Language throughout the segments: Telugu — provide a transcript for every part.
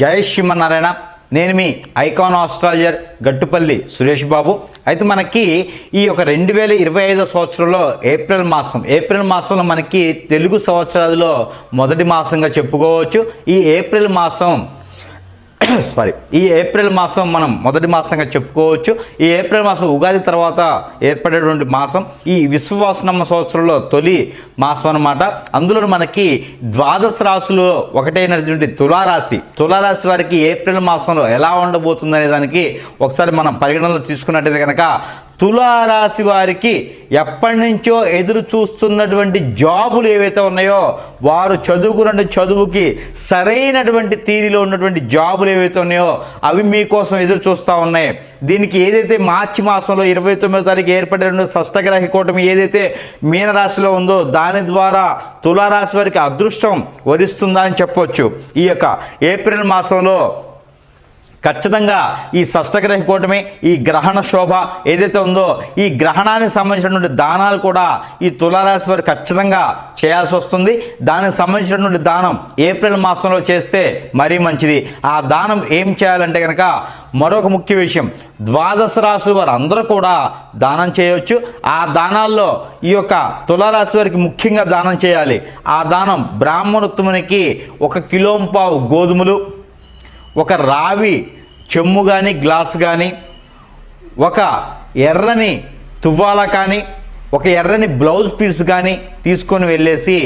జయ శ్రీమన్నారాయణ. నేను మీ ఐకాన్ ఆస్ట్రాలజర్ గట్టుపల్లి సురేష్ బాబు. అయితే మనకి ఈ యొక్క రెండు వేల ఇరవై ఐదో సంవత్సరంలో ఏప్రిల్ మాసం ఏప్రిల్ మాసంలో మనకి తెలుగు సంవత్సరాలలో మొదటి మాసంగా చెప్పుకోవచ్చు. ఈ ఏప్రిల్ మాసం సారీ ఈ ఏప్రిల్ మాసం మనం మొదటి మాసంగా చెప్పుకోవచ్చు. ఈ ఏప్రిల్ మాసం ఉగాది తర్వాత ఏర్పడేటువంటి మాసం ఈ విశ్వవాసనమ్మ సంవత్సరంలో తొలి మాసం అన్నమాట. అందులో మనకి ద్వాదశ రాశులు ఒకటైనటువంటి తులారాశి. తులారాశి వారికి ఏప్రిల్ మాసంలో ఎలా ఉండబోతుంది అనే దానికి ఒకసారి మనం పరిగణనలో తీసుకున్నట్టయితే కనుక తులారాశి వారికి ఎప్పటి నుంచో ఎదురు చూస్తున్నటువంటి జాబులు ఏవైతే ఉన్నాయో వారు చదువుకున్న చదువుకి సరైనటువంటి తీరిలో ఉన్నటువంటి జాబులు ఏవైతే ఉన్నాయో అవి మీకోసం ఎదురు చూస్తూ ఉన్నాయి. దీనికి ఏదైతే మార్చి మాసంలో ఇరవై తొమ్మిదో తారీఖు ఏర్పడిన షష్టగ్రహ కూటమి ఏదైతే మీనరాశిలో ఉందో దాని ద్వారా తులారాశి వారికి అదృష్టం వరిస్తుందా అని చెప్పవచ్చు ఈ యొక్క ఏప్రిల్ మాసంలో ఖచ్చితంగా ఈ షష్టగ్రహ కూటమి ఈ గ్రహణ శోభ ఏదైతే ఉందో ఈ గ్రహణానికి సంబంధించినటువంటి దానాలు కూడా ఈ తులారాశి వారు ఖచ్చితంగా చేయాల్సి వస్తుంది. దానికి సంబంధించినటువంటి దానం ఏప్రిల్ మాసంలో చేస్తే మరీ మంచిది. ఆ దానం ఏం చేయాలంటే కనుక మరొక ముఖ్య విషయం ద్వాదశ రాశుల వారు అందరూ కూడా దానం చేయవచ్చు ఆ దానాల్లో ఈ యొక్క తులారాశి వారికి ముఖ్యంగా దానం చేయాలి. ఆ దానం బ్రాహ్మణోత్తమునికి ఒక కిలోంపావు గోధుమలు ఒక రావి చెమ్ము కానీ గ్లాస్ కానీ ఒక ఎర్రని తువ్వాల కానీ ఒక ఎర్రని బ్లౌజ్ పీస్ కానీ తీసుకొని వెళ్ళేసి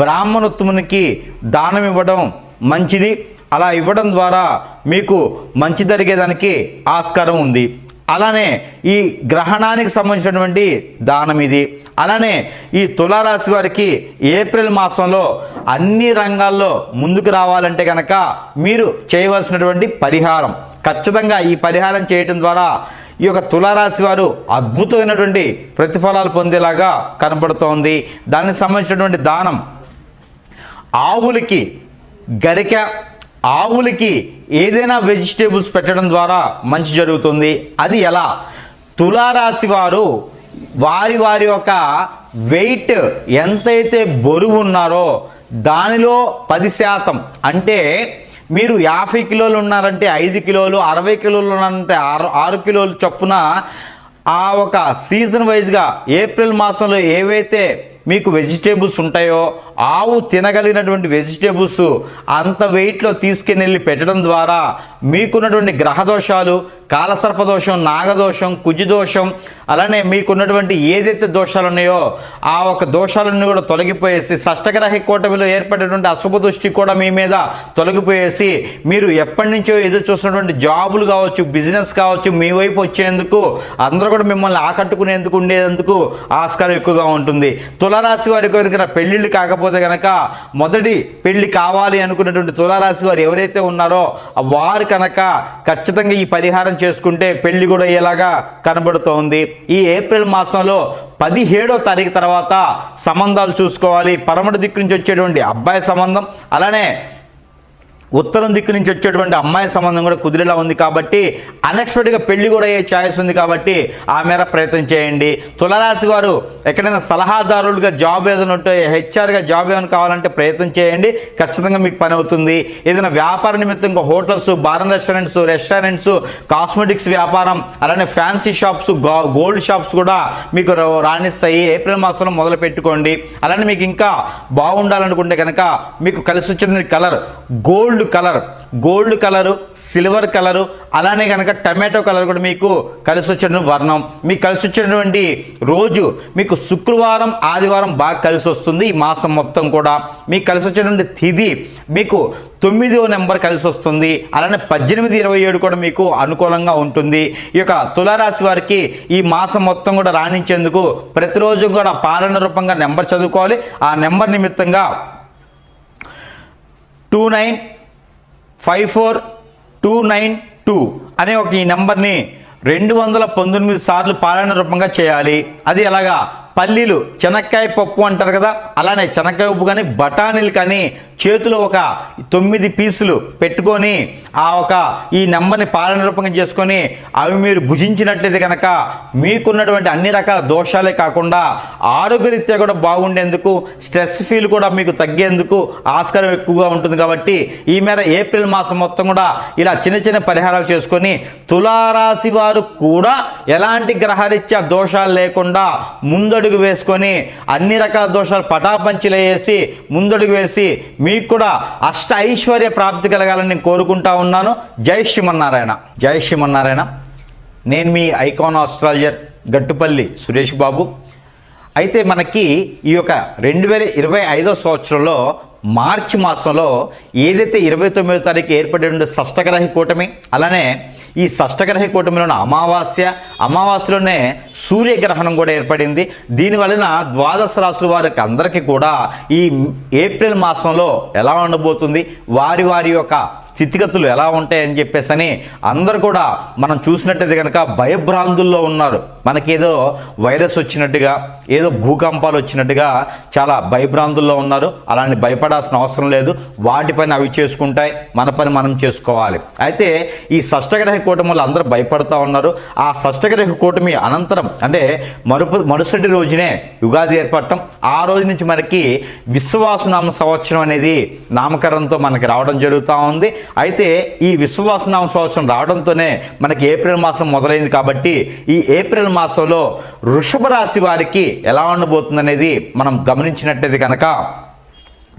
బ్రాహ్మణోత్తమునికి దానం ఇవ్వడం మంచిది. అలా ఇవ్వడం ద్వారా మీకు మంచి జరిగేదానికి ఆస్కారం ఉంది. అలానే ఈ గ్రహణానికి సంబంధించినటువంటి దానం ఇది. అలానే ఈ తులారాశి వారికి ఏప్రిల్ మాసంలో అన్ని రంగాల్లో ముందుకు రావాలంటే కనుక మీరు చేయవలసినటువంటి పరిహారం. ఖచ్చితంగా ఈ పరిహారం చేయటం ద్వారా ఈ యొక్క తులారాశి వారు అద్భుతమైనటువంటి ప్రతిఫలాలు పొందేలాగా కనబడుతోంది దానికి సంబంధించినటువంటి దానం ఆవులకి గరిక ఆవులకి ఏదైనా వెజిటేబుల్స్ పెట్టడం ద్వారా మంచి జరుగుతుంది. అది ఎలా? తులారాశి వారు వారి వారి యొక్క వెయిట్ ఎంతైతే బరువు ఉన్నారో దానిలో పది శాతం. అంటే మీరు యాభై కిలోలు ఉన్నారంటే ఐదు కిలోలు అరవై కిలోలు ఉన్నారంటే ఆరు ఆరు కిలోలు చొప్పున ఆ ఒక సీజన్ వైజ్గా ఏప్రిల్ మాసంలో ఏవైతే మీకు వెజిటేబుల్స్ ఉంటాయో ఆవు తినగలిగినటువంటి వెజిటేబుల్స్ అంత వెయిట్లో తీసుకెళ్ళి పెట్టడం ద్వారా మీకున్నటువంటి గ్రహ దోషాలు దోషం నాగదోషం కుజిదోషం అలానే మీకున్నటువంటి ఏదైతే దోషాలు ఉన్నాయో ఆ ఒక దోషాలన్నీ కూడా తొలగిపోయేసి షష్టగ్రహ కూటమిలో ఏర్పడేటువంటి అశుభ దృష్టి కూడా మీ మీద తొలగిపోయేసి మీరు ఎప్పటి నుంచో ఎదురు చూస్తున్నటువంటి జాబులు కావచ్చు బిజినెస్ కావచ్చు మీ వైపు వచ్చేందుకు అందరూ కూడా మిమ్మల్ని ఆకట్టుకునేందుకు ఉండేందుకు ఆస్కారం ఎక్కువగా ఉంటుంది. తులారాశి వారి కనుక పెళ్ళిళ్ళు కాకపోతే కనుక మొదటి పెళ్ళి కావాలి అనుకున్నటువంటి తులారాశి వారు ఎవరైతే ఉన్నారో వారు కనుక ఖచ్చితంగా ఈ పరిహారం చేసుకుంటే పెళ్ళి కూడా అయ్యేలాగా కనబడుతోంది. ఈ ఏప్రిల్ మాసంలో పదిహేడో తారీఖు తర్వాత సంబంధాలు చూసుకోవాలి. పరమటి దిక్కు నుంచి వచ్చేటువంటి అబ్బాయి సంబంధం అలానే ఉత్తరం దిక్కు నుంచి వచ్చేటువంటి అమ్మాయి సంబంధం కూడా కుదిరేలా ఉంది కాబట్టి అన్ఎక్స్పెక్టెడ్గా పెళ్ళి కూడా అయ్యే ఛాయిస్ ఉంది కాబట్టి ఆ మేర ప్రయత్నం చేయండి. తులరాశి వారు ఎక్కడైనా సలహాదారులుగా జాబ్ ఏదైనా ఉంటే హెచ్ఆర్గా జాబ్ ఏమైనా కావాలంటే ప్రయత్నం చేయండి. ఖచ్చితంగా మీకు పని అవుతుంది. ఏదైనా వ్యాపార నిమిత్తంగా hotels bar restaurants restaurants cosmetics వ్యాపారం అలానే ఫ్యాన్సీ షాప్స్ గోల్డ్ షాప్స్ కూడా మీకు రాణిస్తాయి. ఏప్రిల్ మాసంలో మొదలు పెట్టుకోండి. అలానే మీకు ఇంకా బాగుండాలనుకుంటే కనుక మీకు కలిసి వచ్చిన colour gold colour. Gold colour silver colour అలానే కనుక టమాటో కలర్ కూడా మీకు కలిసి వచ్చిన వర్ణం. మీకు కలిసి వచ్చినటువంటి రోజు మీకు శుక్రవారం ఆదివారం బాగా కలిసి వస్తుంది ఈ మాసం మొత్తం కూడా. మీకు కలిసి వచ్చినటువంటి తిథి మీకు తొమ్మిదో నెంబర్ కలిసి వస్తుంది అలానే పద్దెనిమిది ఇరవై ఏడు కూడా మీకు అనుకూలంగా ఉంటుంది. ఈ యొక్క తులారాశి వారికి ఈ మాసం మొత్తం కూడా రాణించేందుకు ప్రతిరోజు కూడా పాలన రూపంగా నెంబర్ చదువుకోవాలి. ఆ నెంబర్ నిమిత్తంగా two nine five four two nine two అనే ఒక ఈ నెంబర్ని రెండు వందల పంతొమ్మిది సార్లు పాలన రూపంగా చేయాలి. అది ఎలాగా? పల్లీలు చెనక్కాయ పప్పు అంటారు కదా అలానే చెనక్కాయ పప్పు కానీ బఠానీలు కానీ చేతిలో ఒక తొమ్మిది పీసులు పెట్టుకొని ఆ ఒక ఈ నెంబర్ని పాలన రూపంగా చేసుకొని అవి మీరు భుజించినట్లయితే కనుక మీకున్నటువంటి అన్ని రకాల దోషాలే కాకుండా ఆరోగ్యరీత్యా కూడా బాగుండేందుకు స్ట్రెస్ ఫీల్ కూడా మీకు తగ్గేందుకు ఆస్కారం ఎక్కువగా ఉంటుంది కాబట్టి ఈ మేర ఏప్రిల్ మాసం మొత్తం కూడా ఇలా చిన్న చిన్న పరిహారాలు చేసుకొని తులారాశి వారు కూడా ఎలాంటి గ్రహరీత్యా దోషాలు లేకుండా ముందు ముందడుగు వేసుకొని అన్ని రకాల దోషాలు పటాపంచిలేసి ముందడుగు వేసి మీకు కూడా అష్ట ఐశ్వర్య ప్రాప్తి కలగాలని నేను కోరుకుంటా ఉన్నాను. జై శ్రీమన్నారాయణ. జై శ్రీమన్నారాయణ. నేను మీ ఐకాన్ ఆస్ట్రాలజర్ గట్టుపల్లి సురేష్ బాబు. అయితే మనకి ఈ యొక్క రెండు వేల ఇరవై ఐదో సంవత్సరంలో మార్చి మాసంలో ఏదైతే ఇరవై తొమ్మిదో తారీఖు ఏర్పడి ఉండే షష్టగ్రహి కూటమి అలానే ఈ షష్టగ్రహి కూటమిలోని అమావాస్య అమావాస్యలోనే సూర్యగ్రహణం కూడా ఏర్పడింది. దీని వలన ద్వాదశ రాశుల వారికి అందరికీ కూడా ఈ ఏప్రిల్ మాసంలో ఎలా ఉండబోతుంది? వారి వారి యొక్క స్థితిగతులు ఎలా ఉంటాయని చెప్పేసి అని అందరు కూడా మనం చూసినట్టయితే కనుక భయభ్రాంతుల్లో ఉన్నారు. మనకేదో వైరస్ వచ్చినట్టుగా ఏదో భూకంపాలు వచ్చినట్టుగా చాలా భయభ్రాంతుల్లో ఉన్నారు. అలాంటి భయపడాల్సిన అవసరం లేదు. వాటి పని అవి చేసుకుంటాయి. మన పని మనం చేసుకోవాలి. అయితే ఈ షష్టగ్రహ వల్ల అందరూ భయపడతా ఉన్నారు. ఆ షష్టగ్రహ కూటమి అనంతరం అంటే మరుపు మరుసటి రోజునే యుగాది ఏర్పడటం. ఆ రోజు నుంచి మనకి విశ్వాసనామ సంవత్సరం అనేది నామకరణంతో మనకి రావడం జరుగుతూ ఉంది. అయితే ఈ విశ్వవాసనామ సంవత్సరం రావడంతోనే మనకి ఏప్రిల్ మాసం మొదలైంది కాబట్టి ఈ ఏప్రిల్ మాసంలో వృషభ రాశి వారికి ఎలా ఉండబోతుంది అనేది మనం గమనించినట్టయితే కనుక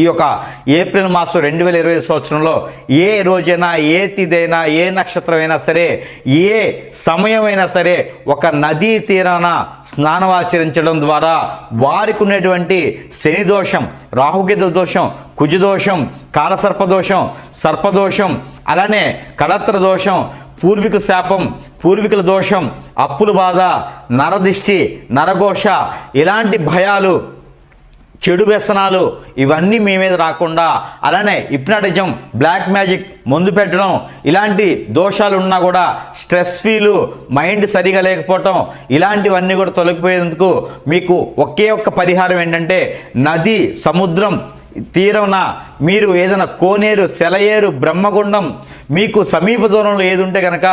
ఈ యొక్క ఏప్రిల్ మాసం రెండు వేల ఇరవై సంవత్సరంలో ఏ రోజైనా ఏ తిదైనా ఏ నక్షత్రమైనా సరే ఏ సమయమైనా సరే ఒక నదీ తీరాన స్నానం ఆచరించడం ద్వారా వారికి ఉన్నటువంటి శని దోషం రాహుకేతు దోషం కుజదోషం కాలసర్పదోషం సర్పదోషం అలానే కళత్ర దోషం పూర్వీకుల శాపం పూర్వీకుల దోషం అప్పుల బాధ నరదిష్టి నరఘోష ఇలాంటి భయాలు చెడు వ్యసనాలు ఇవన్నీ మీ మీద రాకుండా అలానే హిప్నాటిజం బ్లాక్ మ్యాజిక్ మందు పెట్టడం ఇలాంటి దోషాలు ఉన్నా కూడా స్ట్రెస్ ఫీలు మైండ్ సరిగా లేకపోవటం ఇలాంటివన్నీ కూడా తొలగిపోయేందుకు మీకు ఒకే ఒక్క పరిహారం ఏంటంటే నది సముద్రం తీరమున మీరు ఏదైనా కోనేరు సెలయేరు బ్రహ్మగుండం మీకు సమీప దూరంలో ఏది ఉంటే కనుక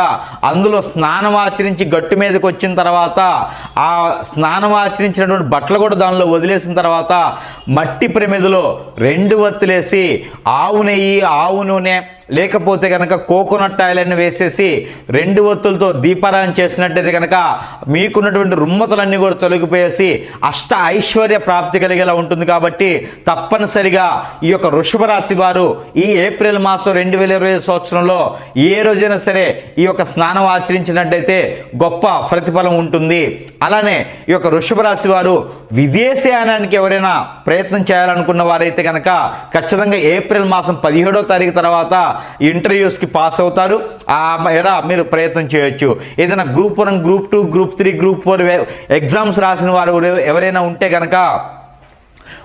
అందులో స్నానం ఆచరించి గట్టు మీదకి వచ్చిన తర్వాత ఆ స్నానం ఆచరించినటువంటి బట్టలు కూడా దానిలో వదిలేసిన తర్వాత మట్టి ప్రమిదలో రెండు వత్తులేసి ఆవు నెయ్యి ఆవు నూనె లేకపోతే కనుక కోకోనట్ ఆయిల్ అన్ని వేసేసి రెండు ఒత్తులతో దీపారాయణ చేసినట్టయితే కనుక మీకున్నటువంటి రుమ్మతులన్నీ కూడా తొలగిపోయేసి అష్ట ఐశ్వర్య ప్రాప్తి కలిగేలా ఉంటుంది కాబట్టి తప్పనిసరిగా ఈ యొక్క వృషభ రాశి వారు ఈ ఏప్రిల్ మాసం రెండు వేల ఇరవై సంవత్సరంలో ఏ రోజైనా సరే ఈ యొక్క స్నానం ఆచరించినట్టయితే గొప్ప ప్రతిఫలం ఉంటుంది. అలానే ఈ యొక్క వృషభ రాశి వారు విదేశయానానికి ఎవరైనా ప్రయత్నం చేయాలనుకున్న వారైతే కనుక ఖచ్చితంగా ఏప్రిల్ మాసం పదిహేడో తారీఖు తర్వాత ఇంటర్వ్యూస్కి పాస్ అవుతారు. ఆ మీరు ప్రయత్నం చేయొచ్చు. ఏదైనా group one group two group three group four exams రాసిన వారు ఎవరైనా ఉంటే కనుక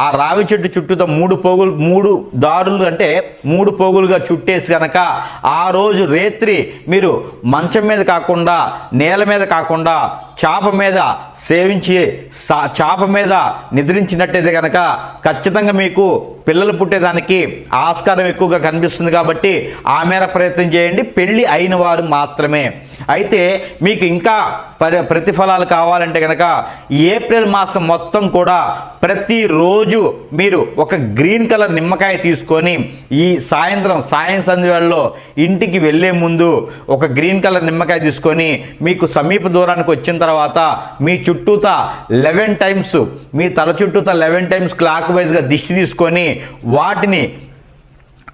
ఆ రావి చెట్టు చుట్టూతో మూడు పోగులు మూడు దారులు అంటే మూడు పోగులుగా చుట్టేసి కనుక ఆ రోజు రేత్రి మీరు మంచం మీద కాకుండా నేల మీద కాకుండా చాప మీద సేవించి సా- చాప మీద నిద్రించినట్టయితే కనుక ఖచ్చితంగా మీకు పిల్లలు పుట్టేదానికి ఆస్కారం ఎక్కువగా కనిపిస్తుంది కాబట్టి ఆ మేర ప్రయత్నం చేయండి. పెళ్ళి అయిన వారు మాత్రమే. అయితే మీకు ఇంకా ప్రతిఫలాలు కావాలంటే కనుక ఏప్రిల్ మాసం మొత్తం కూడా ప్రతిరోజు మీరు ఒక గ్రీన్ కలర్ నిమ్మకాయ తీసుకొని ఈ సాయంత్రం సాయం సంధ్యలో ఇంటికి వెళ్ళే ముందు ఒక గ్రీన్ కలర్ నిమ్మకాయ తీసుకొని మీకు సమీప దూరానికి వచ్చిన తర్వాత మీ చుట్టూత లెవెన్ టైమ్స్ మీ తల చుట్టూత లెవెన్ టైమ్స్ క్లాక్ వైజ్గా దిష్టి తీసుకొని వాటిని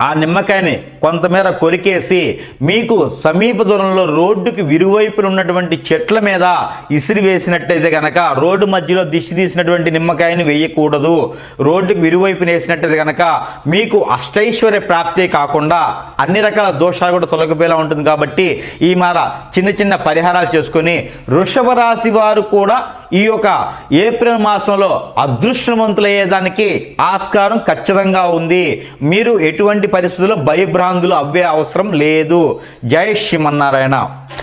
ఆ నిమ్మకాయని కొంతమేర కొరికేసి మీకు సమీప దూరంలో రోడ్డుకి విరువైపున ఉన్నటువంటి చెట్ల మీద ఇసిరి వేసినట్టయితే కనుక రోడ్డు మధ్యలో దిష్టి తీసినటువంటి నిమ్మకాయని వేయకూడదు. రోడ్డుకి విరువైపున వేసినట్టయితే కనుక మీకు అష్టైశ్వర్య ప్రాప్తే కాకుండా అన్ని రకాల దోషాలు కూడా తొలగిపోయేలా ఉంటుంది కాబట్టి ఈ మార చిన్న చిన్న పరిహారాలు చేసుకొని వృషభ రాశి వారు కూడా ఈ యొక్క ఏప్రిల్ మాసంలో అదృష్టవంతులయ్యేదానికి ఆస్కారం ఖచ్చితంగా ఉంది. మీరు ఎటువంటి పరిస్థితుల్లో భయభ్రాంతులు అవ్వే అవసరం లేదు. జై శ్రీమన్నారాయణ.